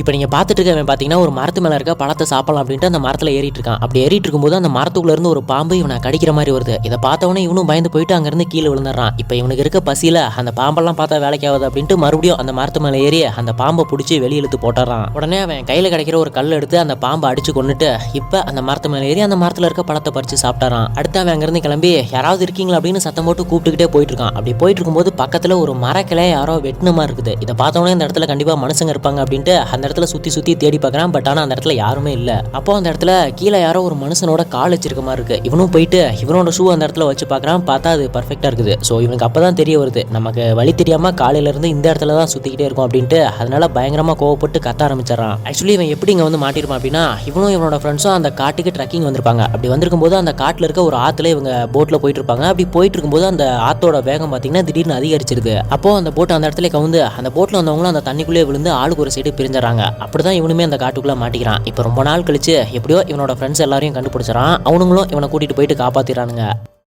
இப்போ நீங்கள் பார்த்துட்டு இருக்கவன் பார்த்தீங்கன்னா ஒரு மரத்து மேலே இருக்க பழத்தை சாப்பிடலாம் அப்படின்ட்டு அந்த மரத்தில் ஏறிட்டு இருக்கான். அப்படி ஏறிட்டு இருக்கும்போது அந்த மரத்துக்குள்ளேருந்து ஒரு பாம்பு இவனை கடிக்கிற மாதிரி வருது. இதை பார்த்தவொடனே இவனும் பயந்து போயிட்டு அங்கேருந்து கீழே விழுந்துடுறான். இப்போ இவனுக்கு இருக்க பசியில் அந்த பாம்பெல்லாம் பார்த்தா வேலைக்கு ஆகுது அப்படின்ட்டு மறுபடியும் அந்த மரத்து மேலே ஏறி அந்த பாம்பை பிடிச்சி வெளியே இழுத்து போட்டுறான் உடனே அவன் கையில் கிடைக்கிற ஒரு கல் எடுத்து அந்த பாம்பை அடிச்சு கொண்டுட்டு இப்போ அந்த மரத்து மேலே ஏறி அந்த மரத்தில் இருக்க பழத்தை பறித்து சாப்பிட்டாரான் அடுத்து அவன் அங்கேருந்து கிளம்பி யாராவது இருக்கீங்களா? அப்படின்னு சத்தம் போட்டு கூப்பிட்டுக்கிட்டே போயிட்டு இருக்கான். அப்படி போயிட்டு இருக்கும்போது பக்கத்தில் ஒரு மரக்கிளை யாரோ வெட்டின மாதிரி இருக்குது. இதை பார்த்தவொடனே இந்த இடத்துல கண்டிப்பாக மனுஷங்க இருப்பாங்க அப்படின்ட்டு அந்த இடத்துல சுற்றி சுற்றி தேடி பார்க்குறான் பட் ஆனால் அந்த இடத்துல யாருமே இல்லை. அப்போ அந்த இடத்துல கீழே யாரோ ஒரு மனுஷனோட கால் வச்சிருக்க மாதிரி இருக்கு. இவனும் போயிட்டு இவனோட ஷூ அந்த இடத்துல வச்சு பார்க்குறான் பார்த்தா அது பர்ஃபெக்டாக இருக்குது. ஸோ இவனுக்கு அப்போ தான் தெரிய வருது. நமக்கு வழி தெரியாமல் காலையிலேருந்து இந்த இடத்துல தான் சுற்றிக்கிட்டே இருக்கும் அப்படின்ட்டு அதனால பயங்கரமாக கோவப்பட்டு கத்த ஆரம்பிச்சிடறான். ஆக்சுவலி இவன் எப்படி இங்கே வந்து மாட்டிருப்பான் அப்படின்னா இவனும் இவனோட ஃப்ரெண்ட்ஸும் அந்த காட்டுக்கு ட்ரெக்கிங் வந்திருப்பாங்க. அப்படி வந்திருக்கும் போது அந்த காட்டில் இருக்க ஒரு ஆற்றுல இவங்க போட்டில் போயிட்டு இருப்பாங்க. அப்படி போயிட்டு இருக்கும்போது அந்த ஆத்தோட வேகம் பார்த்தீங்கன்னா திடீர்னு அதிகரிச்சிருது. அப்போ அந்த போட் அந்த இடத்துல கவுந்து அந்த போட்டில் வந்தவங்களும் அந்த தண்ணிக்குள்ளே விழுந்து ஆளுக்கு ஒரு சைடு பிரிஞ்சிடறாங்க. அப்படி தான் இவனுமே அந்த காட்டுக்குள்ளே மாட்டிக்கிறான். இப்போ ரொம்ப நாள் கழிச்சு எப்படியோ இவனோட ஃப்ரெண்ட்ஸ் எல்லாரையும் கண்டுபிடிச்சிடறான். அவனுங்களும் இவனை கூட்டிகிட்டு போயிட்டு காப்பாத்திடுறானுங்க.